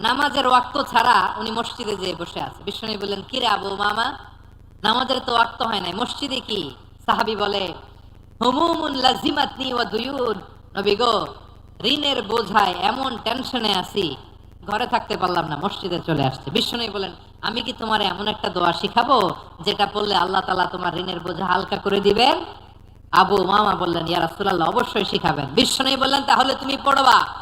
নামাজের ওয়াক্ত ছাড়া উনি মসজিদে যেয়ে বসে আছে। বিষ্ণু বললেন, কি রে আবু উমামা নামাজের তো ওয়াক্ত হয় নাই। মসজিদে কি? সাহাবী বলে, হুমুমুন লাজিমাতনি দুয়ুন। নবী গো, ঋণের বোঝায় এমন টেনশনে আছি, ঘরে থাকতে পারলাম না, মসজিদে চলে আসছে। বিষ্ণু বলেন আমি কি তোমার এমন একটা দোয়া শিখাবো, যেটা পড়লে আল্লাহ তালা তোমার ঋণের বোঝা হালকা করে দিবেন? আবু মামা বললেন, ইয়া রাসূলুল্লাহ, অবশ্যই শিখাবেন। বিষ্ণু বললেন, তাহলে তুমি পড়বা।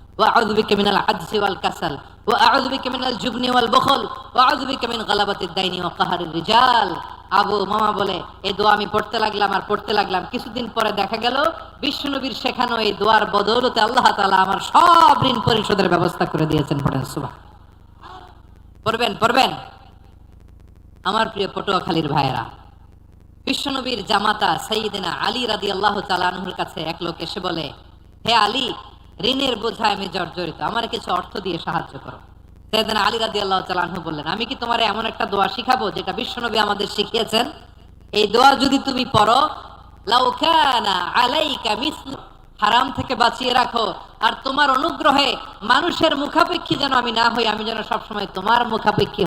মিনাল জুবনি ওয়াল বুখল ওয়া আউযু বিকা মিন গালাবাতিদ দাইনি ওয়া কাহরির রিজাল। আবু মামা বলে এই দোয়া আমি পড়তে লাগলাম আর পড়তে লাগলাম। কিছুদিন পরে দেখা গেল বিষ্ণুনবীর শেখানো এই দোয়ার বদৌলতে আল্লাহ তাআলা আমার সব ঋণ পরিশোধের ব্যবস্থা করে দিয়েছেন পড়বেন পড়বেন। আমার প্রিয় পটুয়াখালীর ভাইয়েরা, বিশ্বনবীর জামাতা সঈদিনা আলী রাদি আল্লাহ তালানহুর কাছে এক লোক এসে বলে, হে আলী ঋণের বোঝায় আমি জর্জরিত। আমার কিছু অর্থ দিয়ে সাহায্য করো। সৈয়দিনা আলী রাদি আল্লাহ তালানহু বললেন, আমি কি তোমার এমন একটা দোয়া শিখাবো যেটা বিশ্বনবী আমাদের শিখিয়েছেন? এই দোয়া যদি তুমি পড়ো হারাম থেকে বাঁচিয়ে রাখো। আর তোমার অনুগ্রহে মানুষের মুখাপেক্ষী যেন আমি না হই, আমি যেন সবসময় তোমার মুখাপেক্ষী